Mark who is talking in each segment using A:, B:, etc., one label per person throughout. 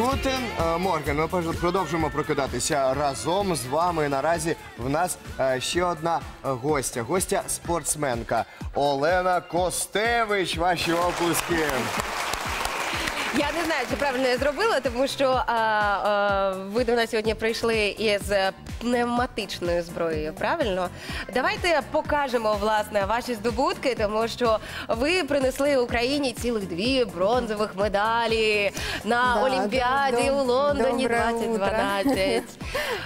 A: Гутен е, Морген. Ми продовжуємо прокидатися разом з вами. Наразі в нас е, ще одна гостя. Гостя спортсменка Олена Костевич. Ваші оплески.
B: Я не знаю, чи правильно я зробила, тому що а, а, ви до нас сьогодні прийшли із пневматичною зброєю. Правильно? Давайте покажемо власне ваші здобутки, тому що ви принесли Україні цілих дві бронзових медалі на
C: Да,
B: Олімпіаді
C: доб-
B: у Лондоні
C: доброе
B: 2012.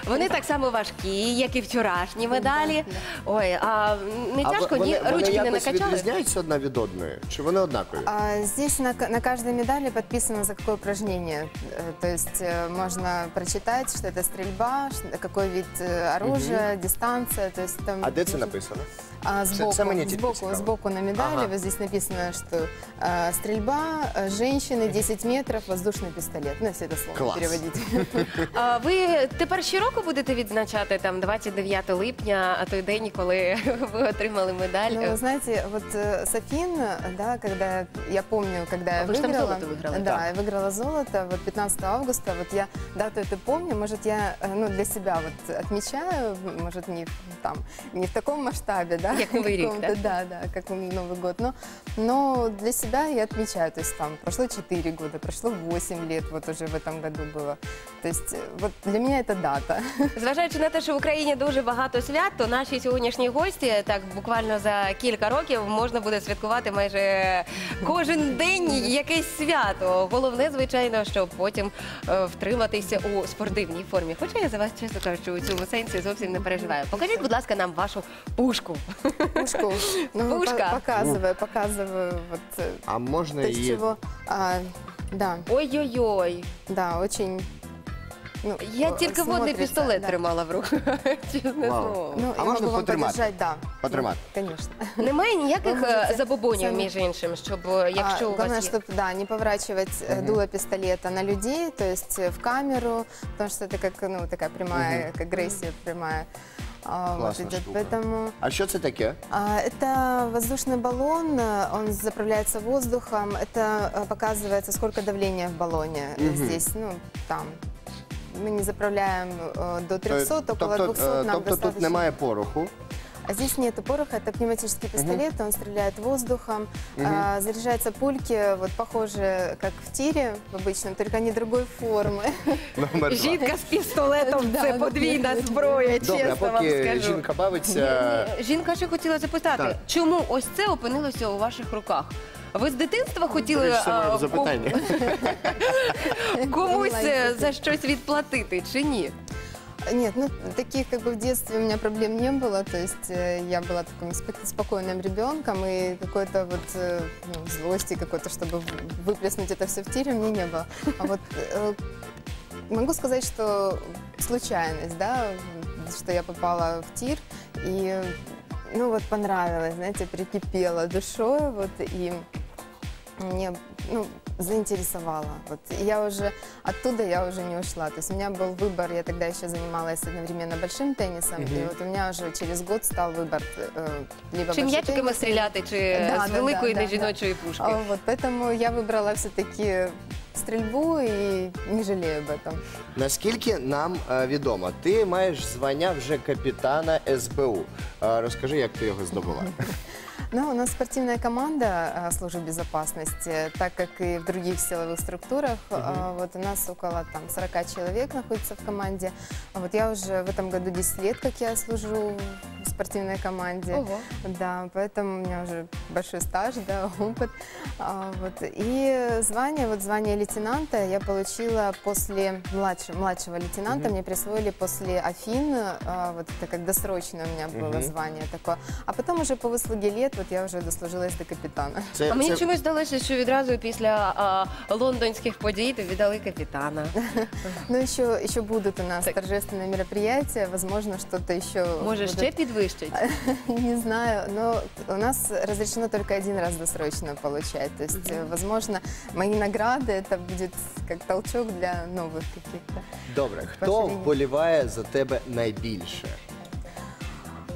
B: Вони так само важкі, як і вчорашні медалі. Ой, а не
A: А
B: тяжко,
A: вони,
B: ні,
A: вони
B: ручки не
A: якось
B: накачали.
A: відрізняються одна від одної? Чи вони однакові?
C: А, Здесь на, на каждой медали подписано, за какое упражнение. Э, То есть э, можно прочитать, что это стрельба, какой вид э, оружия, дистанция. То есть там
A: А де це
C: можно-
A: написано?
C: А,
A: Це-
C: сбоку,
A: це мені тільки
C: сбоку,
A: цікаво.
C: сбоку на медали
A: Ага.
C: вот здесь написано, что э, стрельба, э, женщины, 10 метров, воздушный пистолет. Ну, если это слово
A: Класс.
C: переводить.
B: А ви тепер щороку будете відзначати там 29 липня, а той день, коли ви отримали медаль?
C: Ну, вы знаете, вот э, Софин, да, когда я помню, когда я
B: А вы ж там
C: выиграла,
B: золото выиграла,
C: да,
B: да.
C: я выиграла золото, вот 15 августа, вот я дату эту помню, может я, э, ну, для себя вот отмечаю, может не в- там, не в таком масштабе, да,
B: Как Новый рік,
C: каком-то, да, да, как Новый год, но, но для себя я отмечаю, то есть там прошло 4 года, прошло 8 лет, вот уже в этом году было, то есть э, вот для меня это дата.
B: Зважаючи на те, що в Україні дуже багато свят, то наші сьогоднішні гості так буквально за кілька років можна буде святкувати майже кожен день якесь свято. Головне, звичайно, щоб потім е, втриматися у спортивній формі. Хоча я за вас, чесно кажучи, у цьому сенсі зовсім не переживаю. Покажіть, будь ласка, нам вашу пушку.
C: Пушку, ну,
B: Пушка.
C: по- показываю, показываю, вот э,
A: А можна
C: То есть
A: її
C: чего? А, да,
B: Ой-ой-ой.
C: да, очень. Ну,
B: Я
C: э,
B: тільки водний
C: смотрится,
B: пістолет
C: да.
B: тримала в руках. Чесне
A: Вау.
B: слово.
C: Ну,
A: А
C: я
A: можно
C: могу вам
A: потримать?
C: подержать, да.
A: Потримать?
C: Ну, Конечно.
B: Немає ніяких
C: Ви
B: е,
C: можете
B: забобонів,
C: самі-
B: між іншим, щоб е, якщо
C: А,
B: у
C: главное,
B: вас є...
C: чтобы да, не поворачивать э, дуло пистолета на людей, то есть э, в камеру, потому что это как ну такая прямая, как агрессия прямая. а, вот идет.
A: штука.
C: Поэтому
A: А що це таке?
C: а, это воздушный баллон, э, он заправляется воздухом. Это э, показывается, сколько давления в баллоне э, здесь, ну там. Мы не заправляем э, до 300, около 200
A: е,
C: нам
A: тобто тут немає пороху.
C: А здесь нету пороха, это пневматический пистолет, он стреляет воздухом. А, заряжаются пульки, вот похожие, как в тире в обычном, только они другой формы.
A: Номер два.
B: Жінка з пістолетом
C: Да,
B: це
C: да,
B: подвійна
C: да, да.
B: зброя,
A: Добре, а
B: чесно вам
A: поки
B: скажу.
A: жінка бавиться.
B: Жінка ще хотіла запитати,
A: Так.
B: чому ось це опинилося у ваших руках? Ви з дитинства хотіли
A: Річ, це моє
B: а,
A: запитання.
B: ком- комусь е, за щось відплатити чи ні?
C: Нет, ну таких как бы в детстве у меня проблем не было, то есть э, я была таким спок- спокойным ребенком и какой-то вот э, ну, злости какой-то, чтобы выплеснуть это все в тире, меня не было. А вот э, могу сказать, что случайность, да, что я попала в тир и ну вот понравилось, знаете, прикипела душой, вот и мне ну, заинтересовало. Вот. И я уже оттуда я уже не ушла. То есть у меня был выбор, я тогда еще занималась одновременно большим теннисом, и вот у меня уже через год стал выбор э, либо
B: Чи
C: большой
B: м'ячиками
C: теннис,
B: стріляти, чи
C: Да,
B: з
C: да,
B: великої
C: да, да,
B: нежіночої пушки?
C: а, вот, поэтому я выбрала все-таки стрельбу и не жалею об этом.
A: Наскільки нам е, відомо, ти маєш звання вже капітана СБУ. Е, Розкажи, як ти його здобула.
C: Ну, у нас спортивная команда а, службы безопасности, так как и в других силовых структурах. а, Вот у нас около там 40 человек находится в команде. А Вот я уже в этом году 10 лет, как я служу в спортивной команде.
B: Ого.
C: Да, поэтому у меня уже большой стаж, да, опыт. А, Вот. И звание, вот звание лейтенанта я получила после младшего, младшего лейтенанта. Мне присвоили после Афин, а, вот это как досрочное у меня было звание такое. А потом уже по выслуге лет вот я уже дослужилась до капитана.
A: Це,
B: А мені
A: це-
B: чомусь здалося, що відразу після а, лондонських подій ти віддали капітана.
C: Но еще, еще будут у нас
B: Так.
C: торжественные мероприятия, возможно, что-то еще
B: Може,
C: будут.
B: ще підвищить?
C: Не знаю, но у нас разрешено только один раз досрочно получать. То есть, э, возможно, мои награды это будет как толчок для новых каких-то.
A: Добре, хто
C: Поширення.
A: вболіває за тебе найбільше?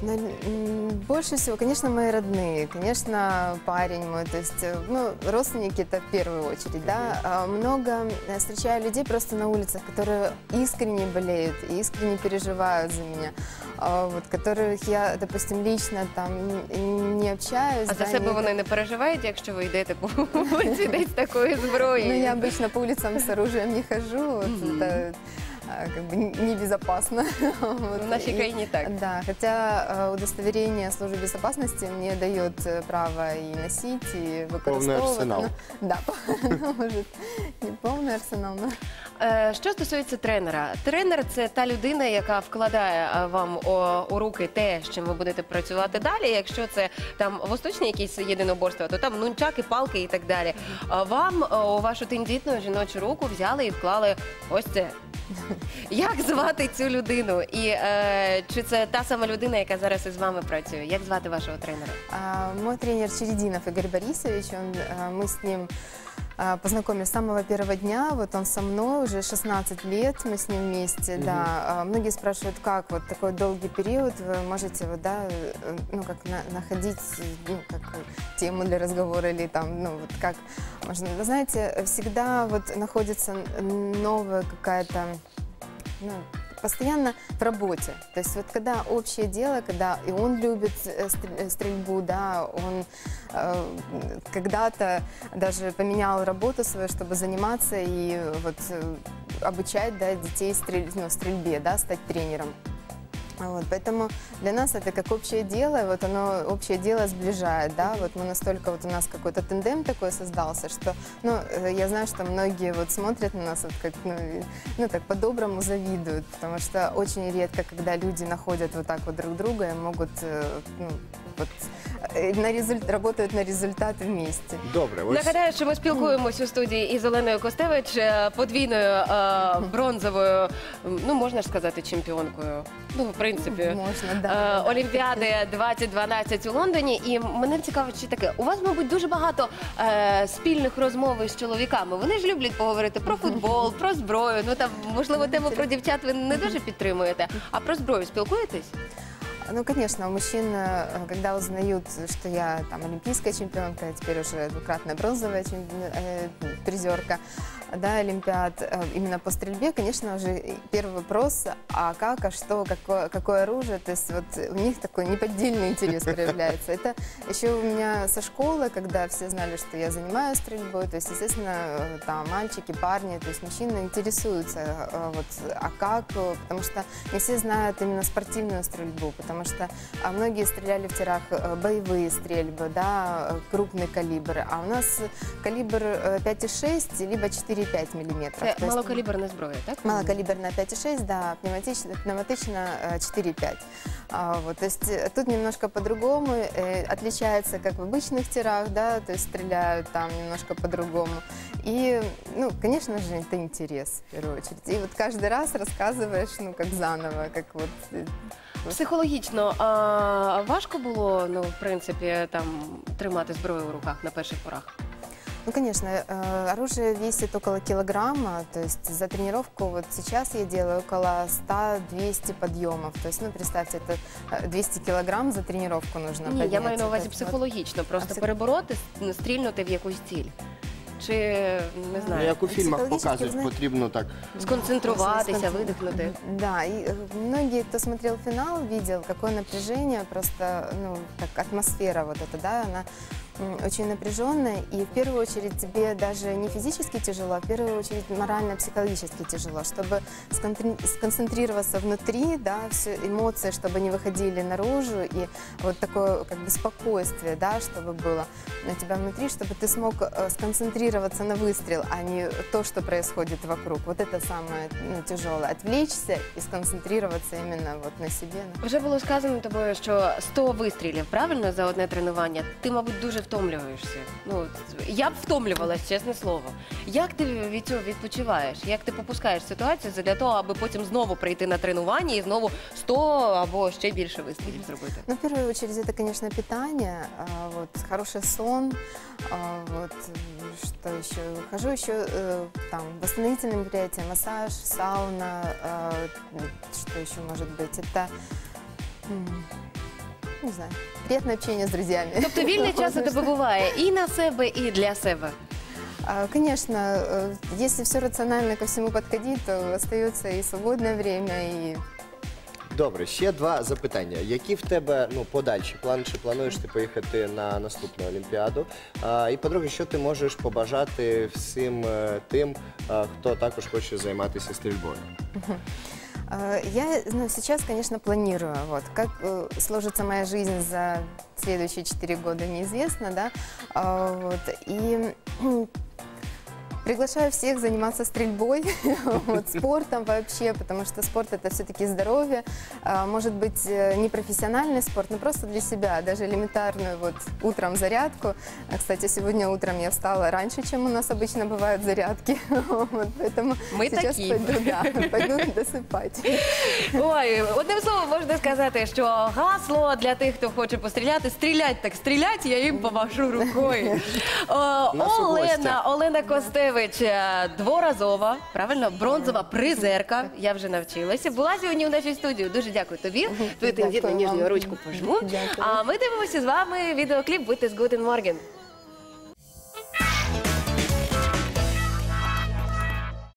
C: Но, м, больше всего, конечно, мои родные, конечно, парень мой, то есть, э, ну, родственники это в первую очередь, да. А Много э, встречаю людей просто на улицах, которые искренне болеют и искренне переживают за меня, А вот, которых я, допустим, лично там не общаюсь.
B: А за
C: да,
B: себе
C: не-
B: вони не переживають, якщо ви йдете по вулиці десь з такою зброєю?
C: Ну, я обычно по улицам с оружием не хожу, вот это а, как бы н- небезопасно. Вот,
B: В нашій
C: и-
B: країні так.
C: Да, хотя э, удостоверение службы безопасности мне дает э, право и носить, и выкористовывать.
A: арсенал.
C: Ну, Да, ну, может, не полный арсенал, но...
B: Е, Що стосується тренера, тренер це та людина, яка вкладає е, вам о, у руки те, з чим ви будете працювати далі. Якщо це там восточні якісь єдиноборства, то там нунчаки, палки і так далі. А Вам е, у вашу тендітну жіночу руку взяли і вклали ось це. Як звати цю людину? І е, чи це та сама людина, яка зараз із вами працює? Як звати вашого тренера?
C: А, Мой тренер Черединов Игорь Борисович, он, а, мы ним познакомились с самого первого дня, вот он со мной, уже 16 лет мы с ним вместе, да. А, Многие спрашивают, как вот такой долгий период вы можете, вот, да, э, ну, как на- находить, ну, как тему для разговора или там, ну, вот как можно, вы знаете, всегда вот находится новая какая-то, ну, постоянно в работе. То есть вот когда общее дело, когда и он любит э, э, стрельбу, да, он э, когда-то даже поменял работу свою, чтобы заниматься и вот э, обучать да, детей стрель- ну, стрельбе, да, стать тренером. Вот, поэтому для нас это как общее дело, вот оно общее дело сближает, да, вот мы настолько, вот у нас какой-то тандем такой создался, что, ну, э, я знаю, что многие вот смотрят на нас вот как, ну, ну, так по-доброму завидуют, потому что очень редко, когда люди находят вот так вот друг друга и могут, э, ну, вот, э, на результ... работают на результат вместе.
A: Добре, ось
B: Нагадаю, що ми спілкуємось у студії із Оленою Костевич, е, подвійною е, бронзовою, м, ну можна ж сказати, чемпіонкою. Ну, в принципі.
C: Можна,
B: Е,
C: да.
B: Олімпіади 2012 у Лондоні, і мене цікавить, чи таке. У вас, мабуть, дуже багато е, спільних розмов з чоловіками. Вони ж люблять поговорити про футбол, про зброю. Ну там, можливо, тему про дівчат ви не дуже підтримуєте. А про зброю спілкуєтесь?
C: Ну, конечно, у мужчин, э, когда узнают, что я там олимпийская чемпионка, теперь уже двукратная бронзовая чемпи- э, призерка, да, олимпиад, э, именно по стрельбе, конечно, уже и первый вопрос, а как, а что, какое, какое оружие, то есть вот у них такой неподдельный интерес проявляется. Это еще у меня со школы, когда все знали, что я занимаюсь стрельбой, то есть, естественно, э, там мальчики, парни, то есть мужчины интересуются, э, вот, а как, потому что не все знают именно спортивную стрельбу, потому что а, многие стреляли в тирах боевые стрельбы, да, крупный калибр, а у нас калибр э, 5,6 либо 4,5 миллиметров.
B: Це
C: То есть
B: малокаліберна зброя, так?
C: Малокалиберная 5,6, да, пневматично, пневматично э, 4,5. А, вот, то есть э, тут немножко по-другому, э, отличается как в обычных тирах, да, то есть стреляют там немножко по-другому. И, ну, конечно же, это интерес в первую очередь. И вот каждый раз рассказываешь, ну, как заново, как вот... э,
B: Психологічно а, важко було, ну, в принципі, там тримати зброю у руках на перших порах.
C: Ну, конечно, э, оружие весит около килограмма, то есть за тренировку вот сейчас я делаю около 100-200 подъемов. То есть, ну, представьте, это э, 200 килограмм за тренировку нужно
B: Ні, я
C: поднять.
B: маю на увазі
C: То есть вот
B: психологічно, просто
C: А псих-
B: перебороти, с- стрільнути в якусь ціль. Чи не
A: ну,
B: знаю,
A: як у фільмах
C: Психологічно,
A: показують,
C: знаєте,
A: потрібно так.
B: сконцентруватися,
C: Сконцентр-
B: видихнути.
C: Да, и э, многие, кто смотрел финал, видел, какое напряжение, просто, ну, как атмосфера вот эта, да, она м, очень напряженная, и в первую очередь тебе даже не физически тяжело, а в первую очередь морально-психологически тяжело, чтобы сконцентрироваться внутри, да, все эмоции, чтобы не выходили наружу, и вот такое как бы спокойствие, да, чтобы было на тебя внутри, чтобы ты смог э, сконцентрироваться на выстрел, а не то, что происходит вокруг. Вот это самое ну, тяжелое. Отвлечься и сконцентрироваться именно вот на себе.
B: Вже було сказано тобою, що 100 вистрілів правильно за одне тренування. Ти, мабуть, дуже втомлюєшся. Ну от, я б втомлювалась, чесне слово. Як ти від цього відпочиваєш? Як ти попускаєш ситуацію для того, аби потім знову прийти на тренування і знову 100 або ще більше вистрілів зробити?
C: Ну, в первую очередь, это, конечно, питание, а, вот, хороший сон, а, вот, м, что еще, хожу еще, э, там, восстановительные мероприятия, массаж, сауна, а, м, что еще может быть, это, м, не знаю, приятное общение с друзьями.
B: Тобто вільний час тебе буває і на себе, і для себе.
C: Конечно, э, если все рационально ко всему подходить, то остается и свободное время, и
A: Добре, ще два запитання. Які в тебе ну подальші плани? Чи плануєш ти поїхати на наступну олімпіаду? А, і по-друге, що ти можеш побажати всім е, тим, е, хто також хоче займатися стрільбою?
C: Э, Я ну, сейчас, конечно, планирую. Вот, как э, сложится моя жизнь за следующие четыре года, неизвестно, да. А, Вот, и приглашаю всех заниматься стрельбой, вот, спортом вообще, потому что спорт это все-таки здоровье. А, Может быть, э, не профессиональный спорт, но просто для себя, даже элементарную вот утром зарядку. А, Кстати, сегодня утром я встала раньше, чем у нас обычно бывают зарядки, вот, поэтому
B: Мы
C: сейчас
B: такие.
C: пойду, да, пойду досыпать.
B: Ой, одним словом можна сказати, що гасло для тих, хто хоче постріляти, стрілять так стрілять, я їм помашу рукою. О,
A: Нас у
B: Олена,
A: гостях.
B: Олена е, дворазова, правильно, бронзова призерка. Я вже навчилася. Була сьогодні в нашій студії. Дуже дякую тобі. Твою
C: Дякую
B: тендітну ніжню ручку пожму.
C: Дякую.
B: А ми дивимося з вами відеокліп «Будьте з Гутен Морген».